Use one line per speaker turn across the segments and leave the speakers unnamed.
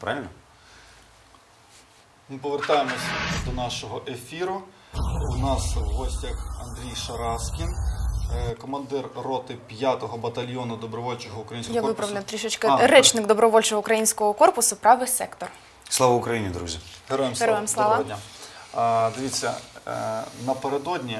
правильно?
Ми повертаємось до нашого ефіру. У нас в гостях Андрій Шараскін, е, командир роти 5-го батальйону добровольчого українського
Я
корпусу.
виправлю трішечки.
А,
Речник добровольчого українського корпусу, правий сектор.
Слава Україні, друзі!
Героям слава.
Героям слава.
Доброго дня. А, дивіться, е, напередодні,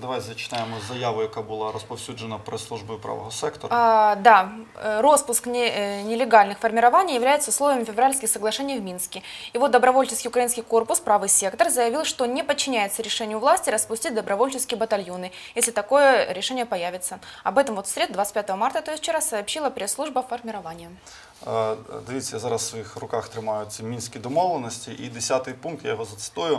давай зачитаємо заяву, яка була розповсюджена прес-службою правого сектору.
А, да, э, распуск не- э, нелегальных формирований является условием февральских соглашений в Минске. И вот добровольческий украинский корпус, правый сектор, заявил, что не подчиняется решению власти распустить добровольческие батальоны, если такое решение появится. Об этом вот в среду, 25 марта, то есть вчера, сообщила пресс-служба формирования.
Е, Дивіться, я зараз в своїх руках тримаю ці мінські домовленості. І 10 пункт, я його зацитую.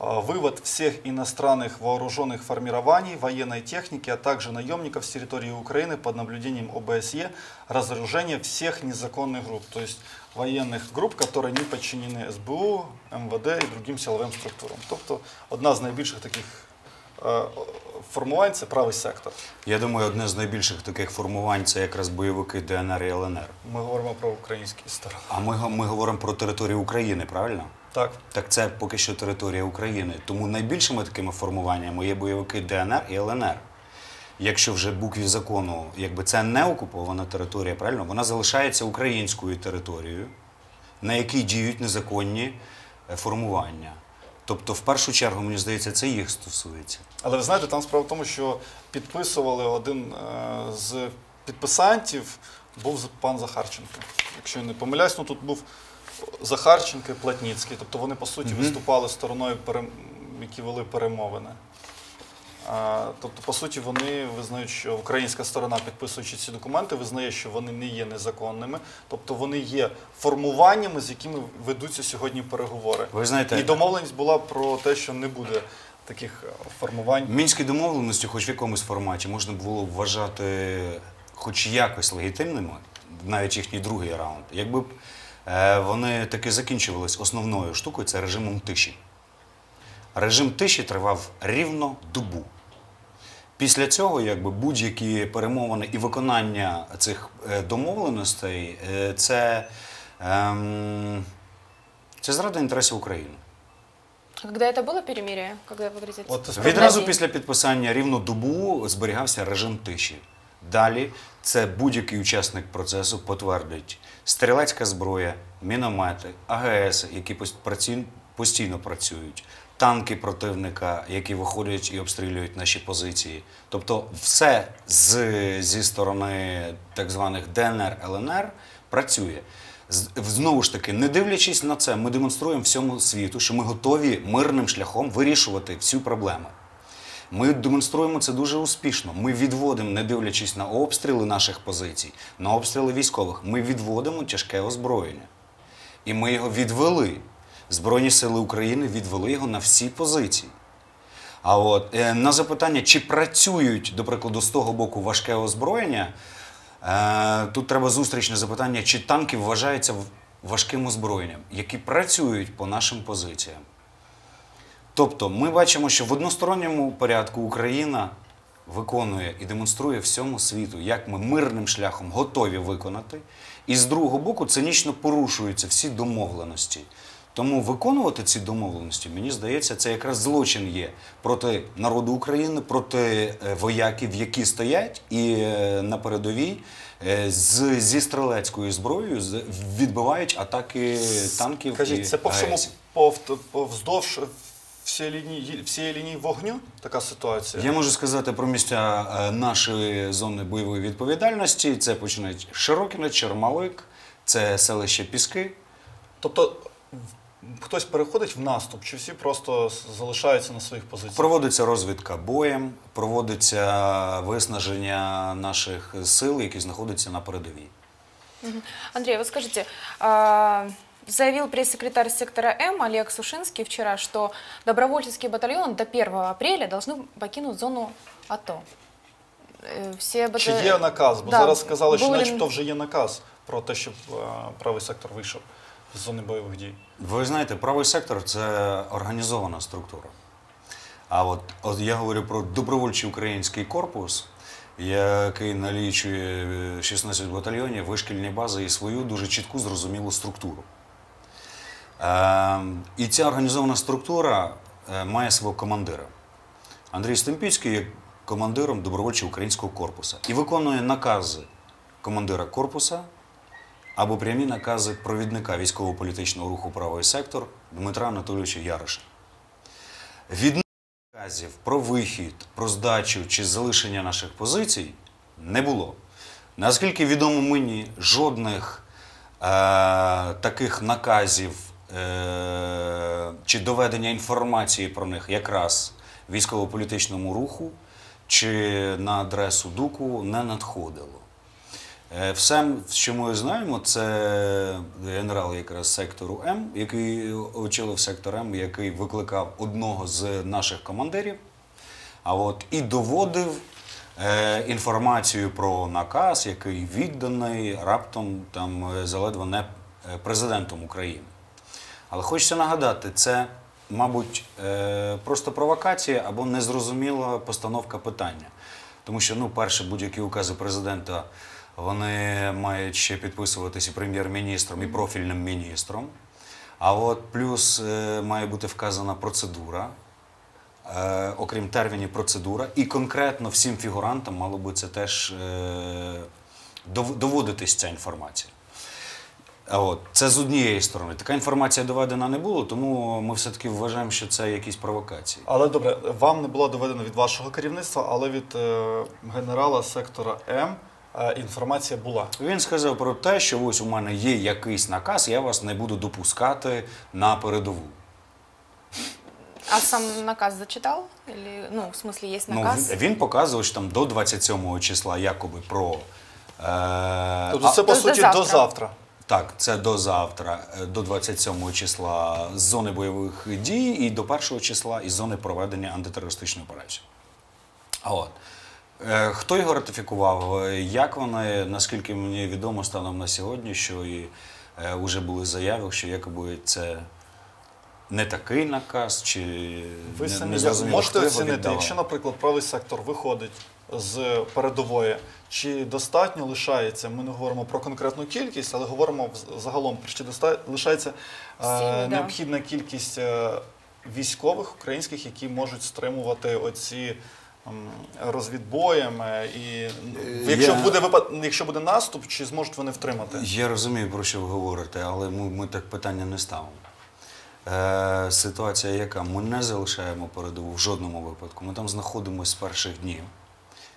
Е, Вывод всех иностранных вооруженных формирований, военной техники, а также наемников с территории Украины под наблюдением ОБСЕ, разоружение всех незаконных групп, то есть военных групп, которые не подчинены СБУ, МВД і другим силовим структурам. Тобто одна з найбільших таких е, формувань це правий сектор.
Я думаю, одне з найбільших таких формувань це якраз бойовики ДНР і ЛНР.
Ми говоримо про українські сторони.
А ми, го- ми говоримо про територію України, правильно?
Так.
Так це поки що територія України. Тому найбільшими такими формуваннями є бойовики ДНР і ЛНР. Якщо вже букві закону, якби це не окупована територія, правильно, вона залишається українською територією, на якій діють незаконні е, формування. Тобто, в першу чергу, мені здається, це їх стосується.
Але ви знаєте, там справа в тому, що підписували один е, з підписантів був пан Захарченко. Якщо я не помиляюсь, ну тут був Захарченко і Платніцький. Тобто вони, по суті, виступали стороною, які вели перемовини. Тобто, по суті, вони визнають, що українська сторона, підписуючи ці документи, визнає, що вони не є незаконними, тобто вони є формуваннями, з якими ведуться сьогодні переговори.
Ви знаєте,
І домовленість була про те, що не буде таких е, формувань.
Мінські домовленості, хоч в якомусь форматі, можна було б вважати хоч якось легітимними, навіть їхній другий раунд, якби вони таки закінчувались основною штукою це режимом тиші. Режим тиші тривав рівно добу. Після цього, якби будь-які перемовини і виконання цих е, домовленостей, е, це, ем, це зрада інтересів України.
А Когда это было перемирие? Когда вы говорите?
От
Справді.
Відразу після підписання рівно добу зберігався режим тиші. Далі це будь-який учасник процесу потвердить стрілецька зброя, міномети, АГС, які постійно працюють, танки противника, які виходять і обстрілюють наші позиції. Тобто, все з, зі сторони так званих ДНР ЛНР працює. Знову ж таки, не дивлячись на це, ми демонструємо всьому світу, що ми готові мирним шляхом вирішувати всю проблему. Ми демонструємо це дуже успішно. Ми відводимо, не дивлячись на обстріли наших позицій, на обстріли військових, ми відводимо тяжке озброєння. І ми його відвели. Збройні сили України відвели його на всі позиції. А от е, на запитання, чи працюють, до прикладу, з того боку важке озброєння, е, тут треба зустрічне запитання, чи танки вважаються важким озброєнням, які працюють по нашим позиціям. Тобто ми бачимо, що в односторонньому порядку Україна виконує і демонструє всьому світу, як ми мирним шляхом готові виконати, і з другого боку цинічно порушуються всі домовленості. Тому виконувати ці домовленості, мені здається, це якраз злочин є проти народу України, проти е, вояків, які стоять і е, на передовій е, з, зі стрілецькою зброєю відбивають атаки танків. і
це по всьому повздовж всієї лінії, всієї лінії вогню така ситуація?
Я можу сказати про місця е, нашої зони бойової відповідальності. Це починають Широкіне, Чермалик, це селище Піски.
Тобто в- хтось переходить в наступ, чи всі просто с- залишаються на своїх позиціях?
Проводиться розвідка боєм, проводиться виснаження наших сил, які знаходяться на передовій.
Андрей, вот скажите, а, заявил пресс-секретарь сектора М Олег Сушинский вчера, что добровольческие батальоны до 1 апреля должны покинуть зону АТО. Э, Все
Чи
бата-
є наказ? Бо
Да,
зараз сказали, що
були-
начебто вже є наказ про те, щоб е, правий сектор вийшов з зони бойових дій.
Ви знаєте, правий сектор це організована структура. А от, от я говорю про добровольчий український корпус, який налічує е, 16 батальйонів, вишкільні бази і свою дуже чітку зрозумілу структуру. Е, і ця організована структура е, має свого командира. Андрій Стемпіцький є командиром добровольчого українського корпусу і виконує накази командира корпуса або прямі накази провідника військово-політичного руху правий сектор Дмитра Анатолійовича Яриша. Від наказів про вихід, про здачу чи залишення наших позицій не було. Наскільки відомо мені, жодних е, таких наказів чи доведення інформації про них якраз військово-політичному руху чи на адресу ДУКу не надходило. Е, Все, що ми знаємо, це генерал якраз сектору М, який очолив сектор М, який викликав одного з наших командирів, а от і доводив е, інформацію про наказ, який відданий раптом там е, заледве не е, президентом України. Але хочеться нагадати, це, мабуть, е, просто провокація або незрозуміла постановка питання. Тому що, ну, перше, будь-які укази президента вони мають ще підписуватися прем'єр-міністром, і профільним міністром. А от плюс е, має бути вказана процедура, е, окрім термінів, процедура, і конкретно всім фігурантам мало би це теж е, доводитись ця інформація. А От, це з однієї сторони. Така інформація доведена не було, тому ми все-таки вважаємо, що це якісь провокації.
Але добре, вам не було доведено від вашого керівництва, але від е, генерала сектора М е, інформація була.
Він сказав про те, що ось у мене є якийсь наказ, я вас не буду допускати на передову.
А сам наказ зачитал? Или, ну, в смысле, есть
Ну,
наказ?
він, він показував, що там до 27 числа якоби про. Е,
Тобто
а-
це, по
Тобто
суті,
завтра.
до завтра.
Так, це до завтра, е, до 27 числа з зони бойових дій і до 1 числа із зони проведення антитерористичної операції. А от. Е, Хто його ратифікував? Е, Як вони, наскільки мені відомо станом на сьогодні, що і вже були заяви, що якоби це не такий наказ, чи
Ви
не,
самі
не зрозуміло,
можете
хто його
оцінити,
віддавав.
якщо, наприклад, правий сектор виходить з передової, чи достатньо лишається? Ми не говоримо про конкретну кількість, але говоримо в- загалом, чи доста- лишається е,
да.
необхідна кількість е, військових українських, які можуть стримувати оці. м, Розвідбоєм е, і якщо
я-
буде випад, якщо буде наступ, чи зможуть вони втримати?
Я розумію, про що ви говорите, але ми, ми так питання не ставимо. Е, ситуація яка? Ми не залишаємо передову в жодному випадку. Ми там знаходимося з перших днів,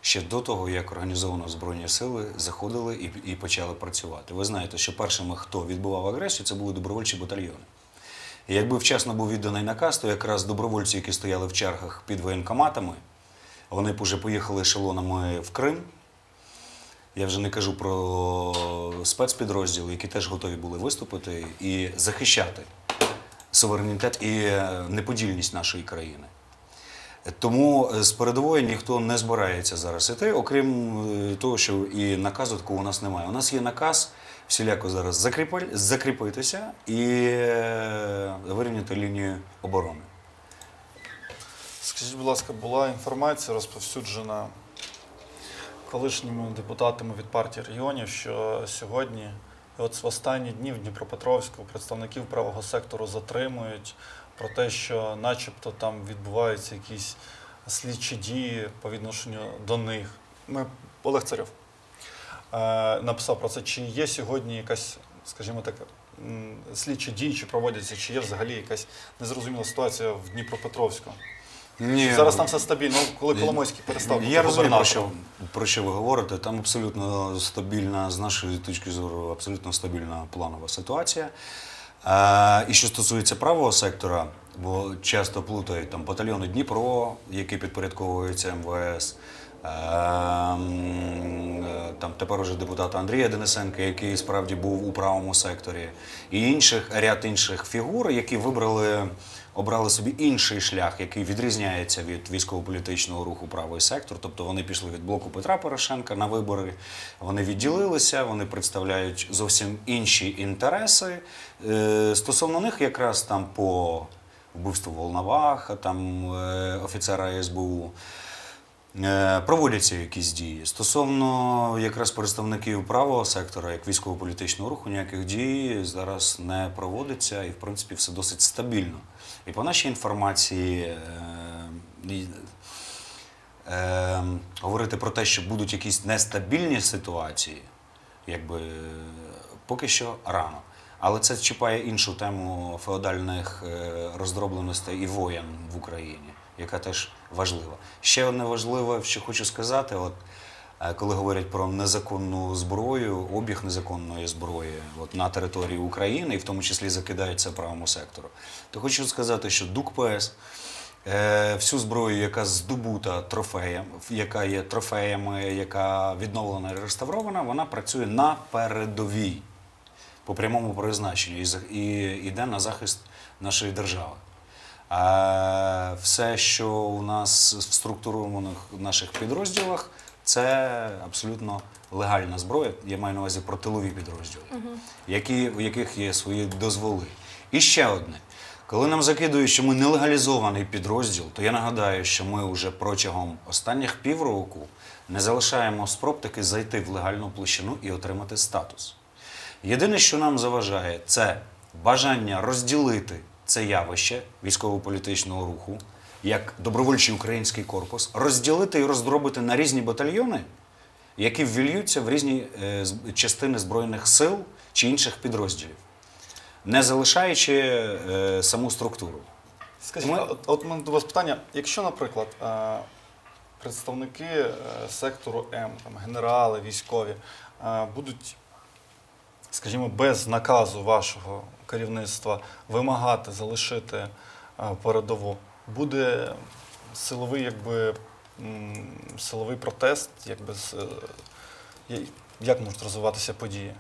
ще до того, як організовано Збройні сили заходили і, і почали працювати. Ви знаєте, що першими, хто відбував агресію, це були добровольчі батальйони. І якби вчасно був відданий наказ, то якраз добровольці, які стояли в чергах під воєнкоматами, вони б уже поїхали ешелонами в Крим. Я вже не кажу про спецпідрозділи, які теж готові були виступити і захищати суверенітет і е, неподільність нашої країни. Тому е, з передової ніхто не збирається зараз іти, окрім е, того, що і наказу такого у нас немає. У нас є наказ всіляко зараз закріпи- закріпитися і вирівняти лінію оборони.
Скажіть, будь ласка, була інформація розповсюджена колишніми депутатами від партії регіонів, що сьогодні, і от в останні дні в Дніпропетровську представників правого сектору затримують про те, що начебто там відбуваються якісь слідчі дії по відношенню до них. Ми, Олег Царьов е, написав про це. Чи є сьогодні якась, скажімо так, слідчі дії, чи проводяться, чи є взагалі якась незрозуміла ситуація в Дніпропетровську?
Ні,
Зараз там все стабільно. Ну, Коли Коломойський перестав
Я розумію, про що, про що ви говорите. Там абсолютно стабільна, з нашої точки зору, абсолютно стабільна планова ситуація. Е, і що стосується правого сектора, бо часто плутають там батальйони Дніпро, які підпорядковуються МВС. е, е, Там тепер уже депутата Андрія Денисенка, який справді був у правому секторі, і інших ряд інших фігур, які вибрали обрали собі інший шлях, який відрізняється від військово-політичного руху правий сектор. Тобто вони пішли від блоку Петра Порошенка на вибори, вони відділилися, вони представляють зовсім інші інтереси. Е, Стосовно них, якраз там по вбивству Волноваха, там е, офіцера СБУ. Е, Проводяться якісь дії. Стосовно якраз представників правого сектора, як військово-політичного руху, ніяких дій зараз не проводиться і, в принципі, все досить стабільно. І по нашій інформації, е, е, говорити про те, що будуть якісь нестабільні ситуації, якби поки що рано. Але це чіпає іншу тему феодальних роздробленостей і воєн в Україні, яка теж важлива. Ще одне важливе, що хочу сказати, от е, коли говорять про незаконну зброю, обіг незаконної зброї от, на території України, і в тому числі закидається правому сектору, то хочу сказати, що ДУКПС Е, всю зброю, яка здобута трофеєм, яка є трофеями, яка відновлена і реставрована, вона працює на передовій по прямому призначенню і, йде на захист нашої держави. А все, що у нас в структурованих наших підрозділах, це абсолютно легальна зброя. Я маю на увазі про тилові підрозділи, які, у яких є свої дозволи. І ще одне. Коли нам закидують, що ми нелегалізований підрозділ, то я нагадаю, що ми вже протягом останніх півроку не залишаємо спроб таки зайти в легальну площину і отримати статус. Єдине, що нам заважає, це бажання розділити це явище військово-політичного руху як добровольчий український корпус, розділити і роздробити на різні батальйони, які ввільються в різні е, частини Збройних сил чи інших підрозділів, не залишаючи е, саму структуру.
Скажіть,
Ми-
от, мене до вас питання. Якщо, наприклад, е, представники сектору М, там, генерали, військові, будуть, скажімо, без наказу вашого керівництва вимагати залишити е, передову, буде силовий, якби, силовий протест, якби, е, як можуть розвиватися події?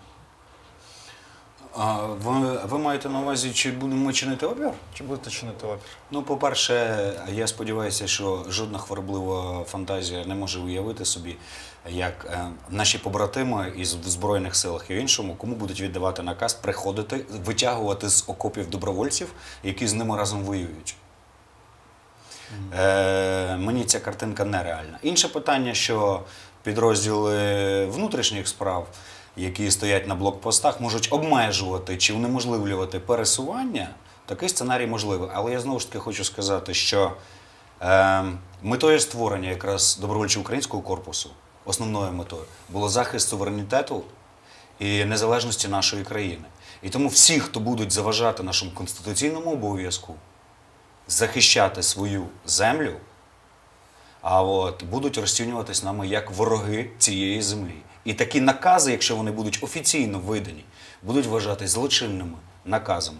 А ви, ви маєте на увазі, чи будемо ми чинити опір?
Чи будете чинити опір?
Ну, по-перше, я сподіваюся, що жодна хвороблива фантазія не може уявити собі, як е, наші побратими із в Збройних силах і в іншому, кому будуть віддавати наказ приходити, витягувати з окопів добровольців, які з ними разом воюють. Е, мені ця картинка нереальна. Інше питання, що підрозділи внутрішніх справ, які стоять на блокпостах, можуть обмежувати чи унеможливлювати пересування. Такий сценарій можливий. Але я знову ж таки хочу сказати, що е, метою створення якраз добровольчого українського корпусу, основною метою, було захист суверенітету і незалежності нашої країни. І тому всі, хто будуть заважати нашому конституційному обов'язку, захищати свою землю, а от будуть розцінюватись нами як вороги цієї землі. І такі накази, якщо вони будуть офіційно видані, будуть вважатись злочинними наказами.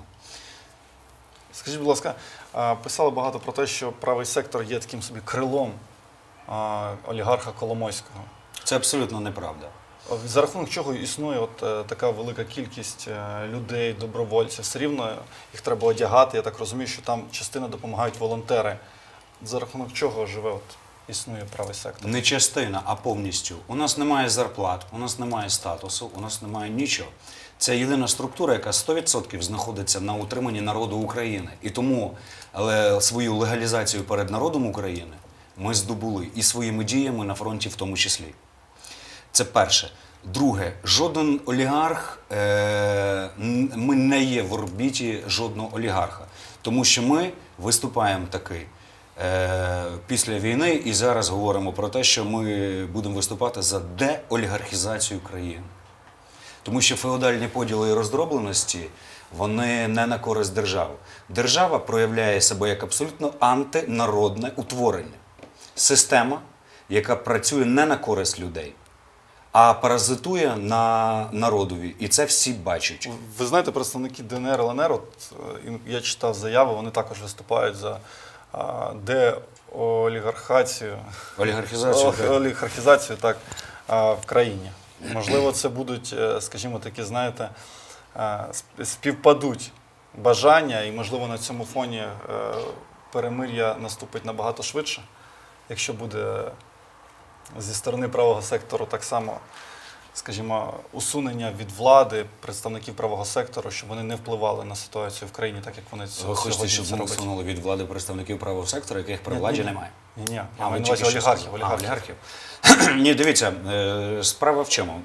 Скажіть, будь ласка, писали багато про те, що правий сектор є таким собі крилом олігарха Коломойського.
Це абсолютно неправда.
За рахунок чого існує от е, така велика кількість е, людей, добровольців, все рівно їх треба одягати. Я так розумію, що там частина допомагають волонтери. За рахунок чого живе от існує правий сектор?
Не частина, а повністю. У нас немає зарплат, у нас немає статусу, у нас немає нічого. Це єдина структура, яка 100% знаходиться на утриманні народу України. І тому але свою легалізацію перед народом України ми здобули і своїми діями на фронті в тому числі. Це перше. Друге, жоден олігарх, е, ми не є в орбіті жодного олігарха, тому що ми виступаємо таки е, після війни і зараз говоримо про те, що ми будемо виступати за деолігархізацію країни. Тому що феодальні поділи і роздробленості вони не на користь держави. Держава проявляє себе як абсолютно антинародне утворення. Система, яка працює не на користь людей, а паразитує на народові. І це всі бачать.
Ви знаєте, представники ДНР ЛНР, от, е, я читав заяви, вони також виступають за деолігархацію.
Олігархізацію.
Олігархізацію так, в країні. Можливо, це будуть, е, скажімо, такі, знаєте, співпадуть бажання, і, можливо, на цьому фоні е, перемир'я наступить набагато швидше, якщо буде зі сторони правого сектору так само скажімо, усунення від влади представників правого сектору, щоб вони не впливали на ситуацію в країні, так як вони це
Ви хочете, щоб ми усунули від влади представників правого сектору, яких при владі немає?
Ні, ні,
А,
увазі
що
олігархів.
А,
олігархів.
олігархів. Ні, дивіться, е, справа в чому?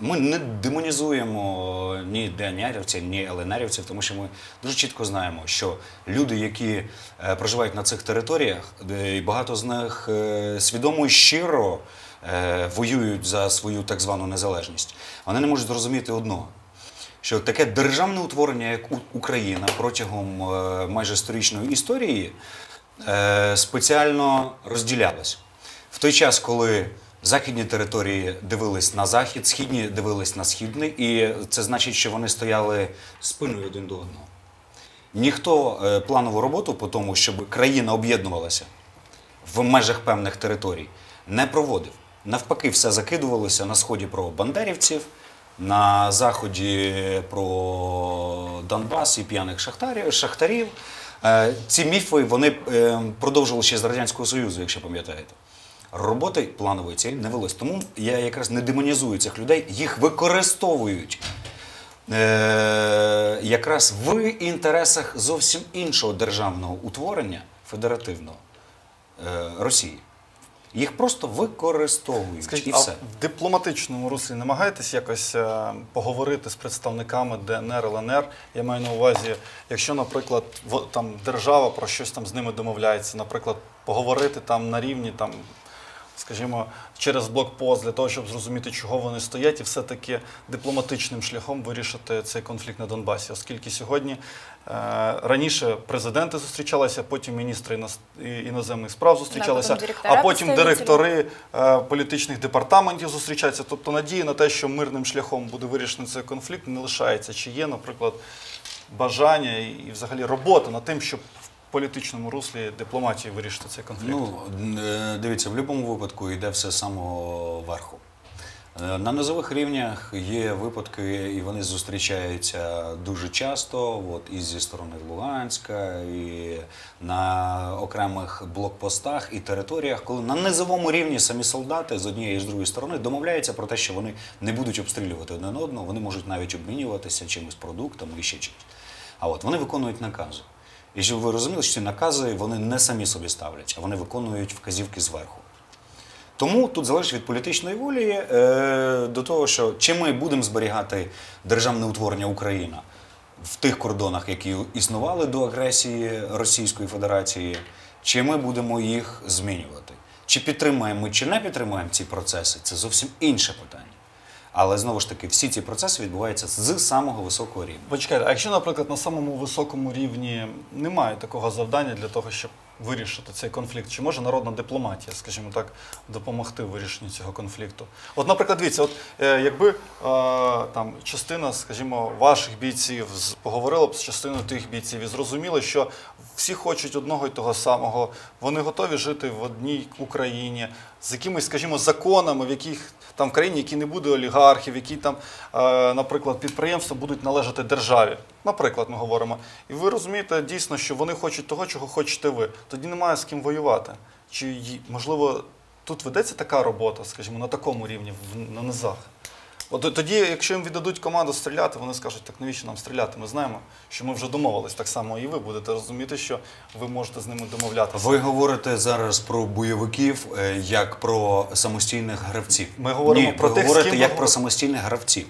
Ми не демонізуємо ні ДНРівців, ні ЛНРівців, тому що ми дуже чітко знаємо, що люди, які е, проживають на цих територіях, і багато з них е, свідомо і щиро е, воюють за свою так звану незалежність, вони не можуть зрозуміти одного. Що таке державне утворення, як Україна протягом е, майже сторічної історії е, спеціально розділялось. В той час, коли західні території дивились на захід, східні дивились на східний, і це значить, що вони стояли спиною один до одного. Ніхто е, планову роботу по тому, щоб країна об'єднувалася в межах певних територій, не проводив. Навпаки, все закидувалося на сході про бандерівців, на заході про Донбас і п'яних шахтарів. Е, Ці міфи вони е, ще з Радянського Союзу, якщо пам'ятаєте. Роботи планової цієї не велось. Тому я якраз не демонізую цих людей, їх використовують е, якраз в інтересах зовсім іншого державного утворення федеративного е, Росії. Їх просто використовують
Скажіть,
і
а в дипломатичному руслі намагаєтесь якось е, поговорити з представниками ДНР, ЛНР? Я маю на увазі, якщо, наприклад, в- там держава про щось там з ними домовляється, наприклад, поговорити там на рівні там. Скажімо, через блокпост для того, щоб зрозуміти, чого вони стоять, і все-таки дипломатичним шляхом вирішити цей конфлікт на Донбасі. Оскільки сьогодні е, раніше президенти зустрічалися, потім міністри іноземних справ зустрічалися,
потім
а потім директори е, політичних департаментів зустрічаються. Тобто надії на те, що мирним шляхом буде вирішений цей конфлікт, не лишається. Чи є, наприклад, бажання і, взагалі робота над тим, щоб політичному руслі дипломатії вирішити цей конфлікт?
Ну, е, дивіться, в будь-якому випадку йде все з самого верху. Е, На низових рівнях є випадки, і вони зустрічаються дуже часто, от і зі сторони Луганська, і на окремих блокпостах і територіях, коли на низовому рівні самі солдати з однієї і з другої сторони домовляються про те, що вони не будуть обстрілювати один одного, вони можуть навіть обмінюватися чимось продуктами і ще чимось. А от вони виконують накази. І щоб ви розуміли, що ці накази вони не самі собі ставлять, а вони виконують вказівки зверху. Тому тут залежить від політичної волі е, до того, що чи ми будемо зберігати державне утворення Україна в тих кордонах, які існували до агресії Російської Федерації, чи ми будемо їх змінювати. Чи підтримаємо ми, чи не підтримаємо ці процеси, це зовсім інше питання. Але знову ж таки, всі ці процеси відбуваються з самого високого рівня.
Почекайте, а якщо, наприклад, на самому високому рівні немає такого завдання для того, щоб вирішити цей конфлікт, чи може народна дипломатія, скажімо так, допомогти в вирішенні цього конфлікту? От, наприклад, дивіться, от е, якби е, там частина, скажімо, ваших бійців поговорила б з частиною тих бійців і зрозуміли, що всі хочуть одного і того самого, вони готові жити в одній Україні з якимись, скажімо, законами, в яких там в країні, які не буде олігархів, які там, е, наприклад, підприємства будуть належати державі. Наприклад, ми говоримо. І ви розумієте дійсно, що вони хочуть того, чого хочете ви. Тоді немає з ким воювати. Чи можливо тут ведеться така робота, скажімо, на такому рівні, на низах? От тоді, якщо їм віддадуть команду стріляти, вони скажуть, так навіщо нам стріляти? Ми знаємо, що ми вже домовились так само, і ви будете розуміти, що ви можете з ними домовлятися.
Ви говорите зараз про бойовиків е, як про самостійних гравців.
Ми говоримо
Ні,
про
ви
тих,
говорите як про самостійних гравців.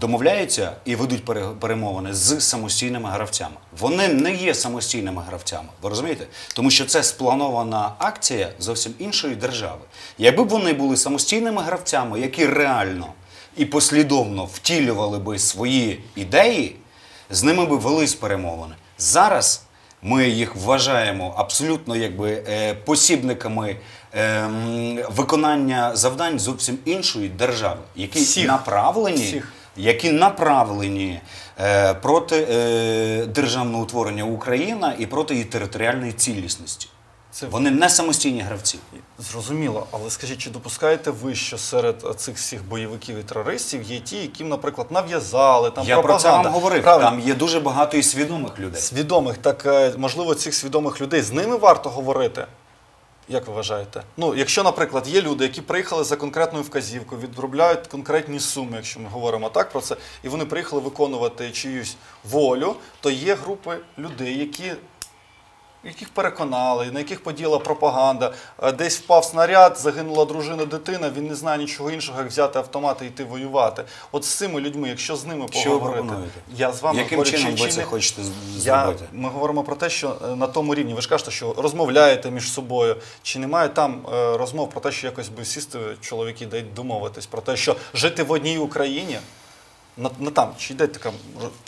Домовляються і ведуть перемовини з самостійними гравцями. Вони не є самостійними гравцями. Ви розумієте? Тому що це спланована акція зовсім іншої держави. Якби вони були самостійними гравцями, які реально і послідовно втілювали би свої ідеї, з ними би велись перемовини. Зараз ми їх вважаємо абсолютно якби е, посібниками ем, виконання завдань зовсім іншої держави, які
Всіх.
направлені.
Всіх.
Які направлені е, проти е, державного утворення Україна і проти її територіальної цілісності.
Це
Вони не самостійні гравці.
Зрозуміло, але скажіть, чи допускаєте ви, що серед цих всіх бойовиків і терористів є ті, яким, наприклад, нав'язали там
Я про це вам говорив.
Правильно.
Там є дуже багато і свідомих людей.
Свідомих, так е, можливо, цих свідомих людей з ними варто говорити. Як ви вважаєте? Ну, якщо, наприклад, є люди, які приїхали за конкретною вказівкою, відробляють конкретні суми, якщо ми говоримо так про це, і вони приїхали виконувати чиюсь волю, то є групи людей, які. Яких переконали, на яких подіяла пропаганда, Е, десь впав снаряд, загинула дружина, дитина, він не знає нічого іншого, як взяти автомат і йти воювати. От з цими людьми, якщо з ними
Що
поговорити,
пропонуєте?
я з вами
Яким
говорю,
чином
чи-
ви це хочете
я,
зробити?
ми говоримо про те, що е, на тому рівні, ви ж кажете, що розмовляєте між собою, чи немає там е, розмов про те, що якось би сісти чоловіки дай домовитись, про те, що жити в одній Україні, на, на там, чи йде така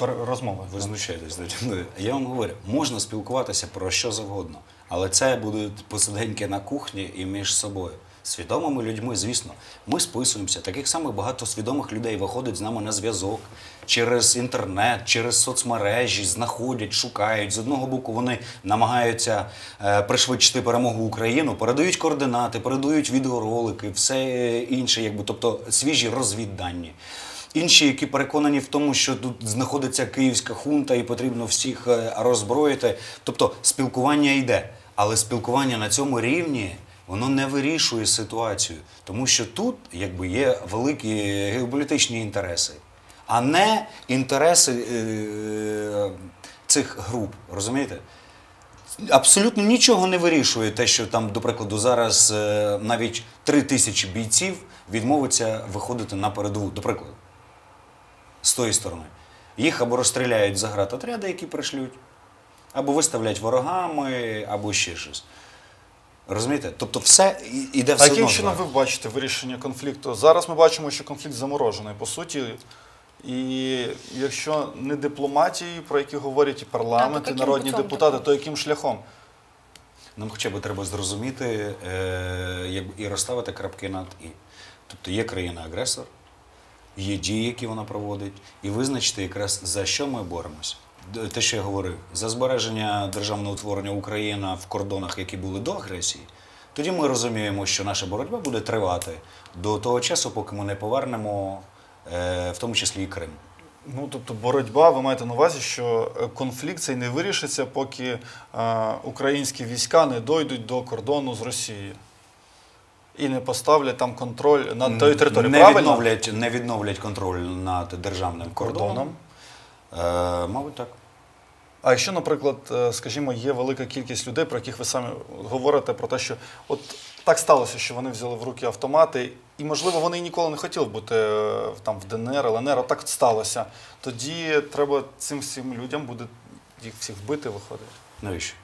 розмова?
Ви знущаєтесь наді мною. Я вам говорю, можна спілкуватися про що завгодно, але це будуть посиденьки на кухні і між собою. Свідомими людьми, звісно, ми списуємося. Таких самих багато свідомих людей виходить з нами на зв'язок через інтернет, через соцмережі, знаходять, шукають. З одного боку, вони намагаються е, пришвидшити перемогу Україну, передають координати, передають відеоролики, все інше, якби, тобто свіжі розвіддані. Інші, які переконані в тому, що тут знаходиться київська хунта і потрібно всіх е, роззброїти. Тобто спілкування йде, але спілкування на цьому рівні воно не вирішує ситуацію, тому що тут якби є великі геополітичні інтереси, а не інтереси е, цих груп. Розумієте? Абсолютно нічого не вирішує те, що там, до прикладу, зараз е, навіть три тисячі бійців відмовиться виходити на передову, до прикладу, з тої сторони. Їх або розстріляють за град отряди, які пришлють, або виставлять ворогами, або ще щось. Розумієте? Тобто все іде
А яким чином ви бачите вирішення конфлікту? Зараз ми бачимо, що конфлікт заморожений, по суті. І якщо не дипломатії, про які говорять і парламент,
А,
і народні депутати, то яким шляхом?
Нам хоча б треба зрозуміти е, і розставити крапки над і. Тобто є країна-агресор, є дії, які вона проводить, і визначити якраз за що ми боремося. Те, що я говорив, за збереження державного утворення України в кордонах, які були до агресії, тоді ми розуміємо, що наша боротьба буде тривати до того часу, поки ми не повернемо, е, в тому числі і Крим.
Ну, тобто боротьба, ви маєте на увазі, що е, конфлікт цей не вирішиться, поки е, українські війська не дойдуть до кордону з Росією. І не поставлять там контроль над тою територією.
Не
Правильно?
відновлять, не відновлять контроль над державним кордоном. Е, мабуть, так.
А якщо, наприклад, е, скажімо, є велика кількість людей, про яких ви самі говорите, про те, що от так сталося, що вони взяли в руки автомати, і, можливо, вони ніколи не хотіли бути е, там в ДНР, ЛНР, от так сталося. Тоді треба цим всім людям буде їх всіх вбити, виходить.
Навіщо?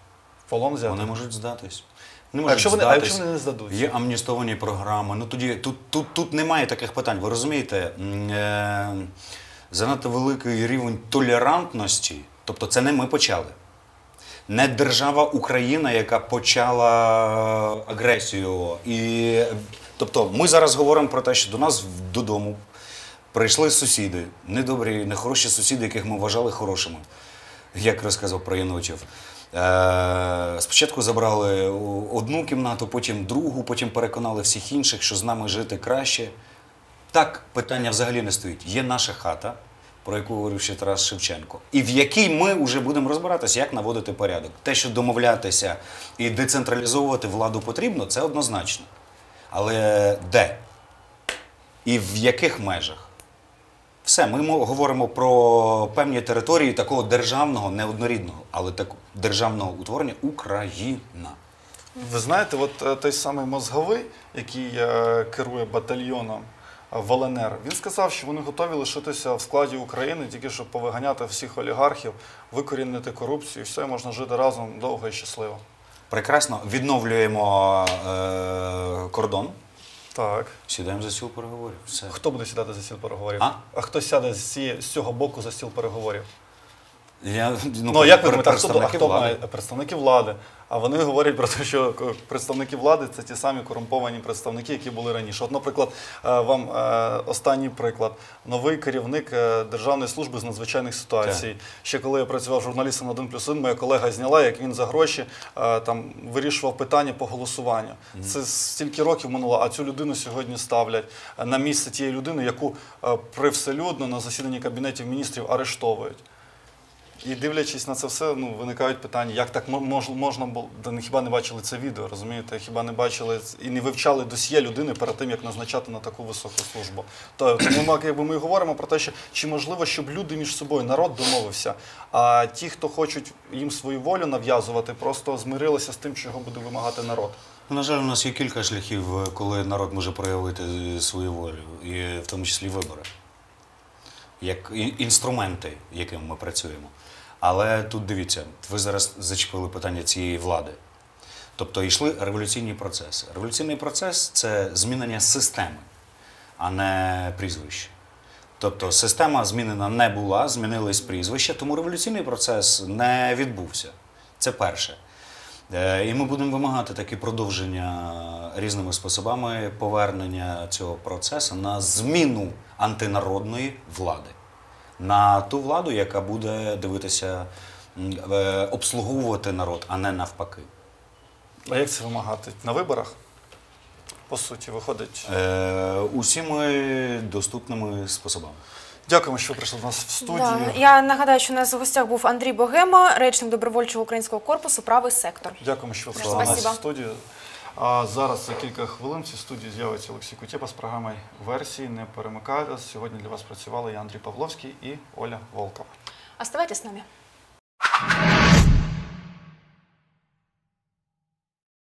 В полон взяти.
Вони можуть здатись.
А
можуть
якщо вони, а якщо вони не здадуться?
Є амністовані програми. Ну тоді тут, тут, тут немає таких питань. Ви розумієте, е, занадто великий рівень толерантності, тобто це не ми почали. Не держава Україна, яка почала агресію. І, тобто, ми зараз говоримо про те, що до нас додому прийшли сусіди, недобрі, нехороші сусіди, яких ми вважали хорошими, як розказав про Яночів. Е, спочатку забрали одну кімнату, потім другу, потім переконали всіх інших, що з нами жити краще. Так питання взагалі не стоїть. Є наша хата, про яку говорив ще Тарас Шевченко, і в якій ми вже будемо розбиратися, як наводити порядок. Те, що домовлятися і децентралізовувати владу потрібно, це однозначно. Але де? І в яких межах? Все, ми говоримо про певні території такого державного, неоднорідного, але так, державного утворення Україна.
Ви знаєте, от е, той самий мозговий, який е, керує батальйоном е, в ЛНР, він сказав, що вони готові лишитися в складі України, тільки щоб повиганяти всіх олігархів, викорінити корупцію, і все, можна жити разом довго і щасливо.
Прекрасно, відновлюємо е, кордон,
Так.
сідаємо за стіл переговорів. Все.
Хто буде сідати за стіл переговорів?
А?
хто сяде з, цієї- з цього боку за стіл переговорів?
Я,
Ну, як ви думаєте, а хто,
представники
хто
влади.
має представники влади? А вони говорять про те, що представники влади це ті самі корумповані представники, які були раніше. От, наприклад, е, вам е, останній приклад. Новий керівник е, Державної служби з надзвичайних ситуацій. Ще коли я працював журналістом на 1 плюс 1, моя колега зняла, як він за гроші там вирішував питання по голосуванню. Це стільки років минуло, а цю людину сьогодні ставлять на місце тієї людини, яку привселюдно на засіданні кабінетів міністрів арештовують. І дивлячись на це все, ну виникають питання, як так можна було, хіба не бачили це відео, розумієте? Хіба не бачили і не вивчали досьє людини перед тим, як назначати на таку високу службу. То тому якби ми говоримо про те, що чи можливо, щоб люди між собою народ домовився, а ті, хто хочуть їм свою волю нав'язувати, просто змирилися з тим, чого буде вимагати народ.
На жаль, у нас є кілька шляхів, коли народ може проявити свою волю, і в тому числі вибори, як інструменти, якими ми працюємо. Але тут дивіться, ви зараз зачепили питання цієї влади. Тобто йшли революційні процеси. Революційний процес це змінення системи, а не прізвища. Тобто система змінена не була, змінились прізвища, тому революційний процес не відбувся. Це перше. Е, І ми будемо вимагати такі продовження різними способами повернення цього процесу на зміну антинародної влади, на ту владу, яка буде дивитися, е, обслуговувати народ, а не навпаки.
А як це вимагати? На виборах? По суті, виходить.
Е, Усіми доступними способами.
Дякуємо, що прийшли до нас в студію.
Да. Я нагадаю, що у нас в гостях був Андрій Богема, речник добровольчого українського корпусу «Правий сектор».
Дякуємо, що прийшли до нас в студію. А зараз за кілька хвилин в цій студії з'явиться Олексій Кутєпа з програмою версії. Не перемикайте. Сьогодні для вас працювали я Андрій Павловський і Оля Волкова.
Оставайтесь з нами.